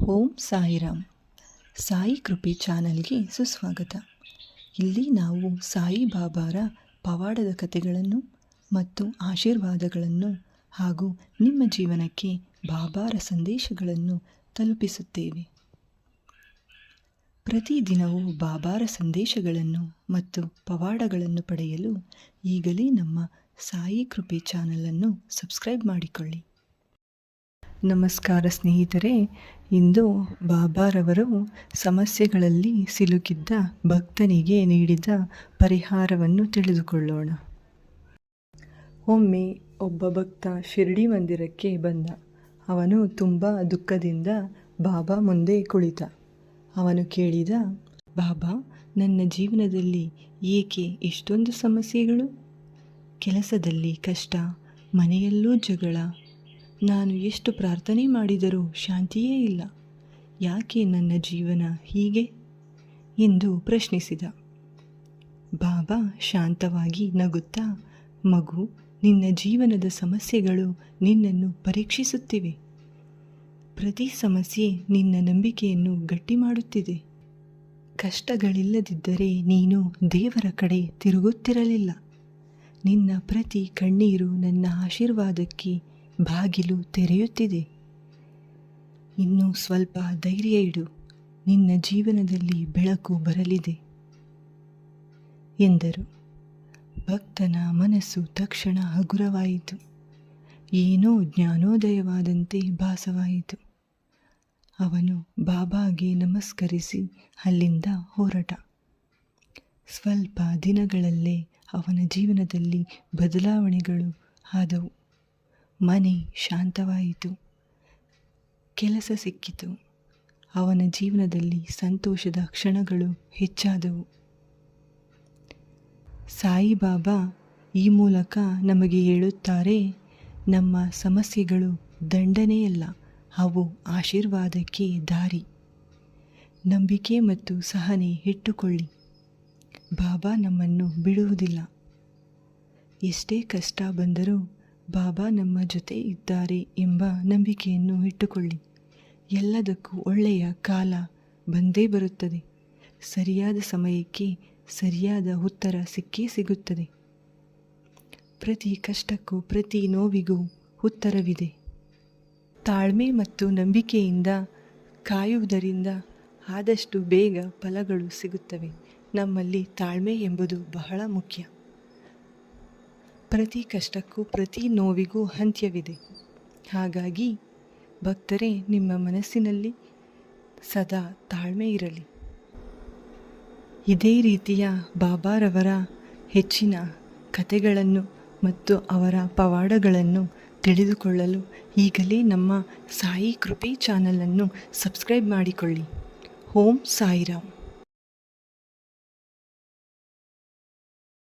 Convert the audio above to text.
ಓಂ ಸಾಯಿರಾಮ್. ಸಾಯಿ ಕೃಪೆ ಚಾನಲ್ಗೆ ಸುಸ್ವಾಗತ. ಇಲ್ಲಿ ನಾವು ಸಾಯಿ ಬಾಬಾರ ಪವಾಡದ ಕಥೆಗಳನ್ನು ಮತ್ತು ಆಶೀರ್ವಾದಗಳನ್ನು ಹಾಗೂ ನಿಮ್ಮ ಜೀವನಕ್ಕೆ ಬಾಬಾರ ಸಂದೇಶಗಳನ್ನು ತಲುಪಿಸುತ್ತೇವೆ. ಪ್ರತಿದಿನವೂ ಬಾಬಾರ ಸಂದೇಶಗಳನ್ನು ಮತ್ತು ಪವಾಡಗಳನ್ನು ಪಡೆಯಲು ಈಗಲೇ ನಮ್ಮ ಸಾಯಿ ಕೃಪೆ ಚಾನಲನ್ನು ಸಬ್ಸ್ಕ್ರೈಬ್ ಮಾಡಿಕೊಳ್ಳಿ. ನಮಸ್ಕಾರ ಸ್ನೇಹಿತರೆ, ಇಂದು ಬಾಬಾರವರು ಸಮಸ್ಯೆಗಳಲ್ಲಿ ಸಿಲುಕಿದ್ದ ಭಕ್ತನಿಗೆ ನೀಡಿದ ಪರಿಹಾರವನ್ನು ತಿಳಿದುಕೊಳ್ಳೋಣ. ಒಮ್ಮೆ ಒಬ್ಬ ಭಕ್ತ ಶಿರಡಿ ಮಂದಿರಕ್ಕೆ ಬಂದ. ಅವನು ತುಂಬ ದುಃಖದಿಂದ ಬಾಬಾ ಮುಂದೆ ಕುಳಿತ. ಅವನು ಕೇಳಿದ, ಬಾಬಾ, ನನ್ನ ಜೀವನದಲ್ಲಿ ಏಕೆ ಇಷ್ಟೊಂದು ಸಮಸ್ಯೆಗಳು? ಕೆಲಸದಲ್ಲಿ ಕಷ್ಟ, ಮನೆಯಲ್ಲೂ ಜಗಳ ನಾನು ಎಷ್ಟು ಪ್ರಾರ್ಥನೆ ಮಾಡಿದರೂ ಶಾಂತಿಯೇ ಇಲ್ಲ. ಯಾಕೆ ನನ್ನ ಜೀವನ ಹೀಗೆ? ಎಂದು ಪ್ರಶ್ನಿಸಿದ. ಬಾಬಾ ಶಾಂತವಾಗಿ ನಗುತ್ತಾ, ಮಗು, ನಿನ್ನ ಜೀವನದ ಸಮಸ್ಯೆಗಳು ನಿನ್ನನ್ನು ಪರೀಕ್ಷಿಸುತ್ತಿವೆ. ಪ್ರತಿ ಸಮಸ್ಯೆ ನಿನ್ನ ನಂಬಿಕೆಯನ್ನು ಗಟ್ಟಿ ಮಾಡುತ್ತಿದೆ. ಕಷ್ಟಗಳಿಲ್ಲದಿದ್ದರೆ ನೀನು ದೇವರ ಕಡೆ ತಿರುಗುತ್ತಿರಲಿಲ್ಲ. ನಿನ್ನ ಪ್ರತಿ ಕಣ್ಣೀರು ನನ್ನ ಆಶೀರ್ವಾದಕ್ಕೆ ಬಾಗಿಲು ತೆರೆಯುತ್ತಿದೆ. ಇನ್ನು ಸ್ವಲ್ಪ ಧೈರ್ಯ ಇಡು. ನಿನ್ನ ಜೀವನದಲ್ಲಿ ಬೆಳಕು ಬರಲಿದೆ ಎಂದರು. ಭಕ್ತನ ಮನಸ್ಸು ತಕ್ಷಣ ಹಗುರವಾಯಿತು. ಏನೋ ಜ್ಞಾನೋದಯವಾದಂತೆ ಭಾಸವಾಯಿತು. ಅವನು ಬಾಬಾಗೆ ನಮಸ್ಕರಿಸಿ ಅಲ್ಲಿಂದ ಹೊರಟ. ಸ್ವಲ್ಪ ದಿನಗಳಲ್ಲೇ ಅವನ ಜೀವನದಲ್ಲಿ ಬದಲಾವಣೆಗಳು ಆದವು. ಮನೆ ಶಾಂತವಾಯಿತು. ಕೆಲಸ ಸಿಕ್ಕಿತು. ಅವನ ಜೀವನದಲ್ಲಿ ಸಂತೋಷದ ಕ್ಷಣಗಳು ಹೆಚ್ಚಾದವು. ಸಾಯಿಬಾಬಾ ಈ ಮೂಲಕ ನಮಗೆ ಹೇಳುತ್ತಾರೆ, ನಮ್ಮ ಸಮಸ್ಯೆಗಳು ದಂಡನೆಯಲ್ಲ, ಅವು ಆಶೀರ್ವಾದಕ್ಕೆ ದಾರಿ. ನಂಬಿಕೆ ಮತ್ತು ಸಹನೆ ಇಟ್ಟುಕೊಳ್ಳಿ. ಬಾಬಾ ನಮ್ಮನ್ನು ಬಿಡುವುದಿಲ್ಲ. ಎಷ್ಟೇ ಕಷ್ಟ ಬಂದರೂ ಬಾಬಾ ನಮ್ಮ ಜೊತೆ ಇದ್ದಾರೆ ಎಂಬ ನಂಬಿಕೆಯನ್ನು ಇಟ್ಟುಕೊಳ್ಳಿ. ಎಲ್ಲದಕ್ಕೂ ಒಳ್ಳೆಯ ಕಾಲ ಬಂದೇ ಬರುತ್ತದೆ. ಸರಿಯಾದ ಸಮಯಕ್ಕೆ ಸರಿಯಾದ ಉತ್ತರ ಸಿಕ್ಕೇ ಸಿಗುತ್ತದೆ. ಪ್ರತಿ ಕಷ್ಟಕ್ಕೂ ಪ್ರತಿ ನೋವಿಗೂ ಉತ್ತರವಿದೆ. ತಾಳ್ಮೆ ಮತ್ತು ನಂಬಿಕೆಯಿಂದ ಕಾಯುವುದರಿಂದ ಆದಷ್ಟು ಬೇಗ ಫಲಗಳು ಸಿಗುತ್ತವೆ. ನಮ್ಮಲ್ಲಿ ತಾಳ್ಮೆ ಎಂಬುದು ಬಹಳ ಮುಖ್ಯ. ಪ್ರತಿ ಕಷ್ಟಕ್ಕೂ, ಪ್ರತಿ ನೋವಿಗೂ ಅಂತ್ಯವಿದೆ. ಹಾಗಾಗಿ ಭಕ್ತರೇ, ನಿಮ್ಮ ಮನಸ್ಸಿನಲ್ಲಿ ಸದಾ ತಾಳ್ಮೆ ಇರಲಿ. ಇದೇ ರೀತಿಯ ಬಾಬಾರವರ ಹೆಚ್ಚಿನ ಕಥೆಗಳನ್ನು ಮತ್ತು ಅವರ ಪವಾಡಗಳನ್ನು ತಿಳಿದುಕೊಳ್ಳಲು ಈಗಲೇ ನಮ್ಮ ಸಾಯಿ ಕೃಪೆ ಚಾನಲನ್ನು ಸಬ್ಸ್ಕ್ರೈಬ್ ಮಾಡಿಕೊಳ್ಳಿ. ಓಂ ಸಾಯಿರಾಮ್.